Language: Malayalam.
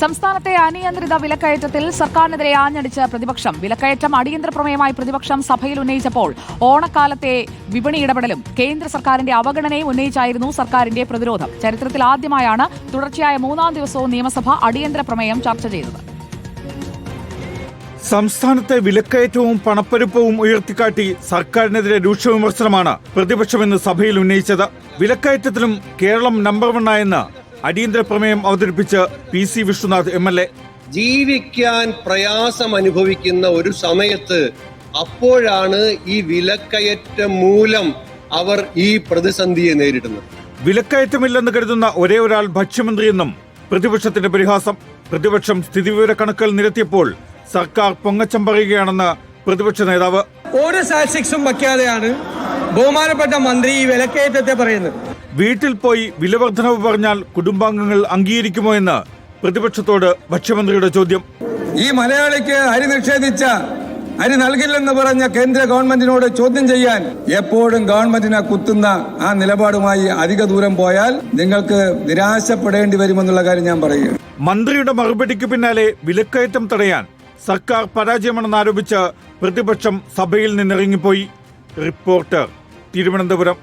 സംസ്ഥാനത്തെ അനിയന്ത്രിത വിലക്കയറ്റത്തിൽ സർക്കാരിനെതിരെ ആഞ്ഞടിച്ച് പ്രതിപക്ഷം. വിലക്കയറ്റം അടിയന്തര പ്രമേയമായി പ്രതിപക്ഷം സഭയിൽ ഉന്നയിച്ചപ്പോൾ ഓണക്കാലത്തെ വിപണി ഇടപെടലും കേന്ദ്ര സർക്കാരിന്റെ അവഗണനയും ഉന്നയിച്ചായിരുന്നു സർക്കാരിന്റെ പ്രതിരോധം. ചരിത്രത്തിൽ ആദ്യമായാണ് തുടർച്ചയായ മൂന്നാം ദിവസവും നിയമസഭ അടിയന്തര പ്രമേയം ചർച്ച ചെയ്തത്. സംസ്ഥാനത്തെ വിലക്കയറ്റവും പണപ്പെരുപ്പവും ഉയർത്തിക്കാട്ടി സർക്കാരിനെതിരെ രൂക്ഷ വിമർശനമാണ് പ്രതിപക്ഷമെന്ന് സഭയിൽ ഉന്നയിച്ചത്. വിലക്കയറ്റത്തിലും കേരളം നമ്പർ വണ്ണായെന്ന് അടിയന്തര പ്രമേയം അവതരിപ്പിച്ച് P C Vishnunath M L A. ജീവിക്കാൻ പ്രയാസം അനുഭവിക്കുന്ന ഒരു സമയത്ത് അപ്പോഴാണ് ഈ വിലക്കയറ്റം മൂലം അവർ ഈ പ്രതിസന്ധിയെ നേരിടുന്നത്. വിലക്കയറ്റമില്ലെന്ന് കരുതുന്ന ഒരേ ഒരാൾ ഭക്ഷ്യമന്ത്രിയെന്നും പ്രതിപക്ഷത്തിന്റെ പരിഹാസം പ്രതിപക്ഷം സ്ഥിതിവിവര കണക്കുകൾ നിരത്തിയപ്പോൾ സർക്കാർ പൊങ്ങച്ചം പറയുകയാണെന്ന് പ്രതിപക്ഷ നേതാവ്. ഓരോ സാക്ഷിക്സും വയ്ക്കാതെയാണ് ബഹുമാനപ്പെട്ട മന്ത്രി ഈ വിലക്കയറ്റത്തെ പറയുന്നത്. വീട്ടിൽ പോയി വിലവർദ്ധനവ് പറഞ്ഞാൽ കുടുംബാംഗങ്ങൾ അംഗീകരിക്കുമോ എന്ന് പ്രതിപക്ഷത്തോട് ഭക്ഷ്യമന്ത്രിയുടെ ചോദ്യം. ഈ മലയാളിക്ക് അരി നിഷേധിച്ച അരി നൽകില്ലെന്ന് പറഞ്ഞ കേന്ദ്ര ഗവൺമെന്റിനോട് ചോദ്യം ചെയ്യാൻ എപ്പോഴും ഗവൺമെന്റിനെ കുത്തുന്ന ആ നിലപാടുമായി അധിക ദൂരം പോയാൽ നിങ്ങൾക്ക് നിരാശപ്പെടേണ്ടി വരുമെന്നുള്ള കാര്യം ഞാൻ പറയുക മന്ത്രിയുടെ മറുപടിക്ക് പിന്നാലെ വിലക്കയറ്റം തടയാൻ സർക്കാർ പരാജയമാണെന്നാരോപിച്ച് പ്രതിപക്ഷം സഭയിൽ നിന്നിറങ്ങിപ്പോയി. റിപ്പോർട്ടർ തിരുവനന്തപുരം.